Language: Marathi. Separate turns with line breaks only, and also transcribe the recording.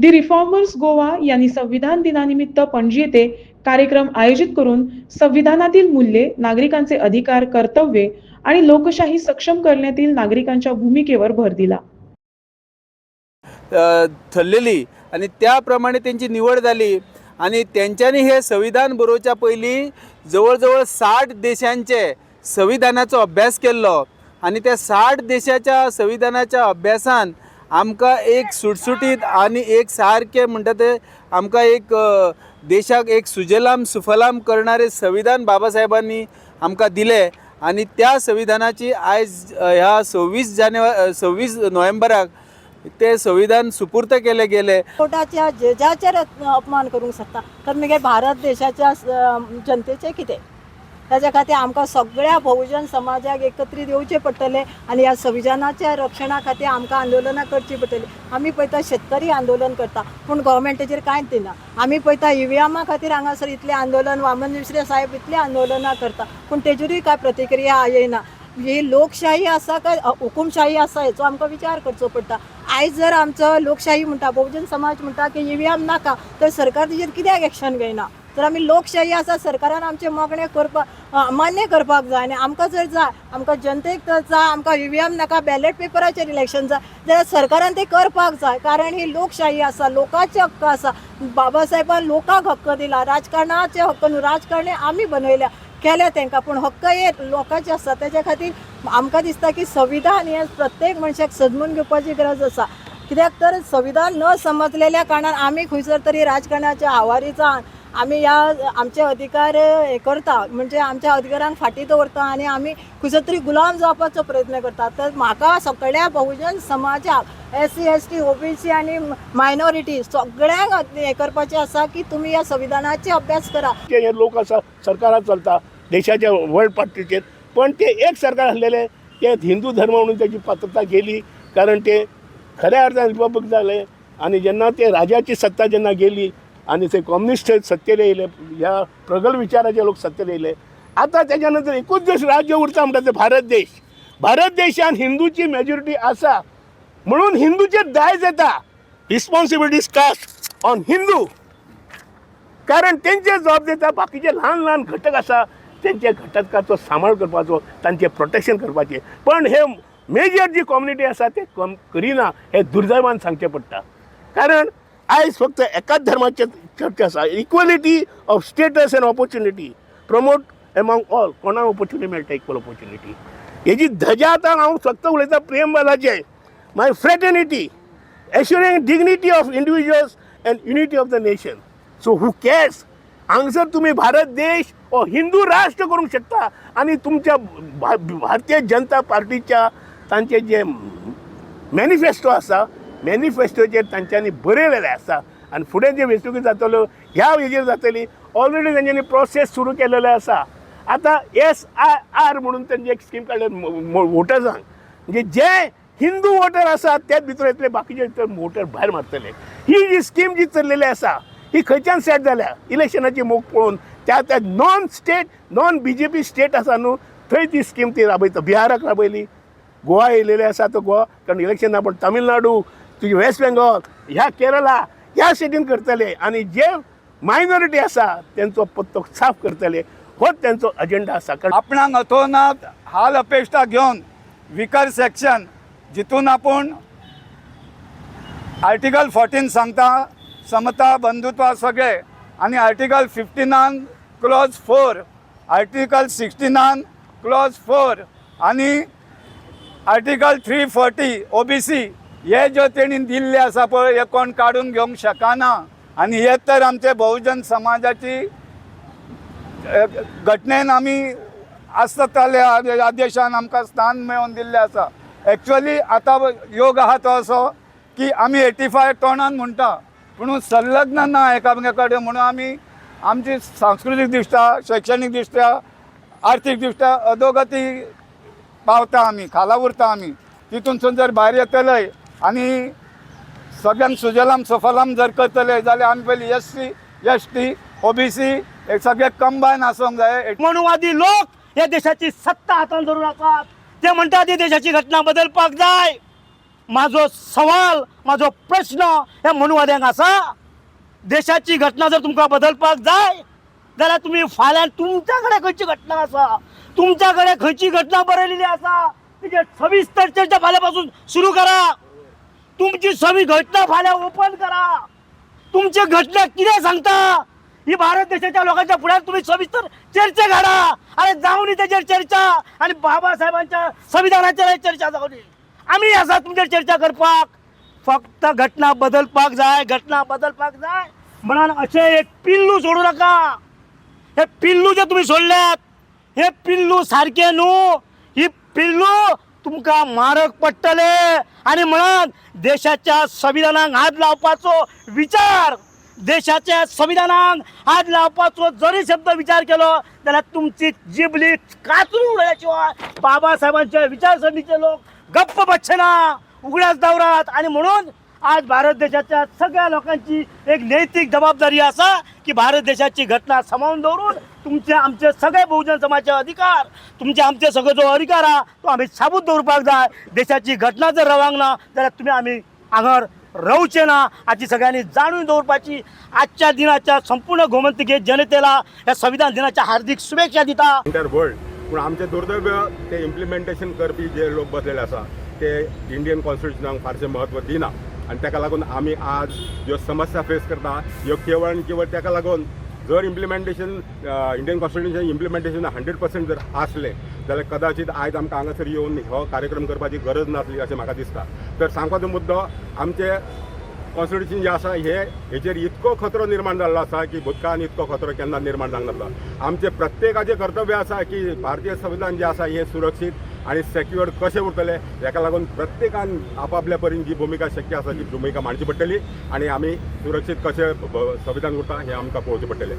दी रिफॉर्मर्स गोवा यांनी संविधान दिनानिमित्त पणजी येथे कार्यक्रम आयोजित करून संविधानातील मूल्ये नागरिकांचे अधिकार कर्तव्ये आणि लोकशाही सक्षम करण्यातील नागरिकांच्या भूमिकेवर भर दिला.
ठरलेली आणि त्याप्रमाणे त्यांची निवड झाली आणि त्यांच्यानी हे संविधान बरोवच्या पयलीं जवळ जवळ साठ देशांचे संविधानाचो अभ्यास केल्लो आणि त्या साठ देशाच्या संविधानाच्या अभ्यासान आमकां एक सुटसुटीत आणि एक सारकें म्हणटा ते आमकां एक देशाक एक सुजलाम सुफलाम करणारे संविधान बाबासाहेबांनी आमकां दिले. आणि त्या संविधानाची आयज ह्या सव्वीस जानेवारी सव्वीस नोव्हेंबराक ते संविधान सुपूर्त केले गेले.
कोर्टाच्या जजाचेर अपमान करूंक शकता. कारण भारत देशाच्या जनतेचे कितें? ताच्या खातीर आमकां सगळ्या बहुजन समाजाक एकत्रीत येवचें पडटलें आनी ह्या संविधानाच्या रक्षणा खातीर आमकां आंदोलनां करचीं पडटलीं. आमी पळयता शेतकरी आंदोलन करता पूण गोवमेंटाचेर कांयच दिना. आमी पळयता इव्हीएमा खातीर हांगासर इतलें आंदोलन वामन मिश्रे साहेब इतलें आंदोलनां करता पूण तेजेरूय कांय प्रतिक्रिया येयना ही लोकशाही आसा काय हुकुमशाही आसा हेचो आमकां विचार करचो पडटा. आयज जर आमचो लोकशाही म्हणटा बहुजन समाज म्हणटा की ईव्हीएम नाका तर सरकार तेजेर कित्याक एक्शन घेयना? तर आमी लोकशाही आसा सरकारान आमचें मागणे करपाक मान्य करपाक जाय आनी आमकां जर जाय आमकां जनतेक तर जाय आमकां ईव्हीएम नाका बॅलेट पेपराचेर इलेक्शन जाय जाल्यार सरकारान तें करपाक जाय कारण ही लोकशाही आसा लोकांचे हक्क आसा बाबासाहेबान लोकांक हक्क दिला राजकारणाचे हक्क न्हू राजकारणी आमी बनयल्या केल्या तांकां पूण हक्क हे लोकांचे आसा तेच्या खातीर आमकां दिसता की संविधान हें प्रत्येक मनशाक सजमून घेवपाची गरज आसा कित्याक तर संविधान न समजलेल्या कारणान आमी खंयसर तरी राजकारणाच्या आवारी जावन आमी ह्या आमचे अधिकार हे करता. म्हणजे आमच्या अधिकारांक फाटीं दवरता आनी आमी खंयचो तरी गुलाम जावपाचो प्रयत्न करता. तर म्हाका सगळ्या बहुजन समाजाक S C S T OBC आनी मायनॉरिटी सगळ्यांक हें करपाचें आसा की तुमी ह्या संविधानाचे अभ्यास करा.
हे लोक असा सरकारात चलता देशाच्या वर्ल्ड पार्टीचेर पण ते एक सरकार आसलेले ते हिंदू धर्म म्हणून त्याची पात्रता गेली कारण ते खऱ्या अर्थान रिपब्लिक जाले आणि जेन्ना ते राजाची सत्ता जेन्ना गेली आणि ते कम्युनिस्ट सत्तेर येयले ह्या प्रगल विचाराचे लोक सत्तेर येयले आता त्याच्यानंतर एकूच देश राज्य उरता म्हणटा ते भारत देश. भारत देशान हिंदूची मेजॉरिटी आसा म्हणून हिंदूचेर दायज येता. Responsibilities cast on Hindu. कारण तेंचे जॉब दिता बाकीचे ल्हान ल्हान घटक आसा तेंचे घटकाचो सांबाळ करपाचो तांचे प्रोटेक्शन करपाचें. पण हे मेजर जी कम्युनिटी आसा ते कम करिना हे दुर्दैवान सांगचें पडटा कारण आयज फक्त एकाच धर्माचे चर्चा आसा equality of status and opportunity promote among all कोणाक ऑपॉर्च्युनिटी मेळटा इक्वल ऑपॉर्च्युनिटी हेजी धजा आतां हांव फक्त उलयतां प्रेम मागीर my fraternity assuring dignity of individuals and unity of the nation so who cares? हांगसर तुम्ही भारत देश हो हिंदू राष्ट्र करूंक शकता. आणि तुमच्या भारतीय जनता पार्टीच्या तांचे जे मॅनिफेस्टो आसा मॅनिफेस्टोचेर तांच्यांनी बरयलेले आसा आनी फुडें जे वेंचणुकी जातल्यो ह्या हेजेर जातली ऑलरेडी तांच्यांनी प्रोसेस सुरू केलेलो आसा आतां एस आय आर म्हणून तांची एक स्कीम काडल्या वोटर्सांक म्हणजे जे हिंदू वोटर आसा तेच भितर येतले बाकीचे वोटर भायर मारतले. ही जी स्कीम जी चल्लेली आसा ही खंयच्यान सेट जाल्या इलेक्शनाची मोग पळोवन त्या त्या non state non B J P state आसा न्हू थंय ती स्कीम ती राबयता बिहाराक राबयली. गोवा येयलेले आसा तो गोवा कारण इलेक्शन आपण तामिळनाडू तुझे वेस्ट बेंगॉल ह्या केरला ह्या सिटीन करतले. आणि जे मायनॉरिटी आसा तेंचो पत्तो साफ करतले. होच त्यांचा अजेंडा आसा कारण
आपणाक अथोनात हाल अपेक्षा घेवन विकर सेक्शन जितून आपूण आर्टिकल फोर्टीन सांगता समता बंधुत्व सगळे आणि आर्टिकल फिफ्टीनान क्लॉज फोर आर्टिकल सिक्स्टीनान क्लॉज फोर आणि article three forty O B C हे ज्यो तेणी दिल्ले आसा पळय हे कोण काडून घेवंक शकना. आनी हे तर आमचे बहुजन समाजाची घटनेन आमी आसताले आदेशान आमकां स्थान मेळोवन दिल्लें आसा. एक्चुअली आतां योग आहा तो असो की आमी एटी फाय तोंडान म्हणटा. पूण संलग्न ना एकामेका कडेन म्हणून आमी आमची सांस्कृतीक दृश्ट्या शैक्षणीक दृश्ट्या आर्थीक दृश्ट्या अधोगती पावता आमी खाला उरता आमी तितूनसून जर भायर येतले आनी सगळ्यांक सुजलाम सफलाम जर करतले जाल्यार आमी पयलीं S C S T O B C हे सगळे कंबायन आसूंक जाय.
मनुवादी लोक या देशाची सत्ता हातान धरून आसात ते म्हणतात ही देशाची घटना बदलपाक जाय. माझो सवाल माझो प्रश्न ह्या मनुवाद्यांक आसा देशाची घटना जर तुमकां बदलपाक जाय जाल्यार तुमी फाल्यां तुमच्या कडेन खंयची घटना आसा? तुमच्या कडेन खंयची घटना बरयलेली आसा? तिचे सविस्तर चर्चा फाल्यां पासून सुरू करा. तुमची सवी घटना फाल्यां ओपन करा. तुमची घटना कितें सांगता? ही भारत देशाच्या लोकांच्या फुड्यान तुम्ही सविस्तर चर्चा घाडा अरे जाऊन त्याच्यावर चर्चा. आणि बाबासाहेबांच्या संविधानाच्या चर्चा जाऊन आम्ही आसा तुमचेर चर्चा करपाक फक्त घटना बदलपाक जाय घटना बदलपाक जाय. म्हणून अशें एक पिल्लू सोडू नका. हे पिल्लू जे तुम्ही सोडल्यात हे पिल्लू सारखे न्हू ही पिल्लू तुमकां मारक पडटले आणि म्हणून देशाच्या संविधानाक हात लावपाचो विचार. देशाच्या संविधानाक हात लावपाचो जरी शब्द विचार केलो जाल्यार तुमची जिबली काचून उडल्या शिवाय बाबासाहेबांच्या विचारसरणीचे लोक गप्प बसना उघड्याच दौरात आणि म्हणून आज भारत देशाच्या सगळ्या लोकांची एक नैतिक जबाबदारी असा की भारत देशाची घटना समावून दवरून तुमचे आमचे सगळे बहुजन समाजाचे अधिकार तुमचे आमचे सगळे जो अधिकार हा तो आम्ही साबूत दवरपाक जाय देशाची घटना जर रवांगना जाल्यार तुम्ही आम्ही हांगर रावचे ना हाची सगळ्यांनी जाणून दवरपाची आजच्या दिनाच्या संपूर्ण गोमंतकीय जनतेला या संविधान दिनाच्या हार्दिक शुभेच्छा दिता.
वर्ल्ड पूण आमचें दुर्दैव ते इम्प्लिमेंटेशन करपी जे लोक बसलेले आसा ते इंडियन कॉन्स्टिट्युशनाक फारशें म्हत्व दिना. आनी ताका लागून आमी आज ह्यो समस्या फेस करता ह्यो केवळ आनी केवळ ताका लागून जर implementation Indian constitution implementation hundred percent जर आसलें जाल्यार कदाचित आयज आमकां हांगासर येवन हो कार्यक्रम करपाची गरज नासली अशें म्हाका दिसता. तर सांगपाचो मुद्दो आमचे कॉन्स्टिट्युशन जे आसा हे हेचेर इतको खतरो निर्माण जाल्लो आसा की भुतकाळान इतको खतरो केन्ना निर्माण जावंक नासलो. आमचे प्रत्येकाचें कर्तव्य आसा की भारतीय संविधान जे आसा हे सुरक्षीत आनी सेक्युअर कशें उरतले हेका लागून प्रत्येकान आपापल्या परीन जी भुमिका शक्य आसा ती भुमिका मांडची पडटली. आनी आमी सुरक्षीत कशें संविधान उरता हें आमकां पळोवचें पडटलें.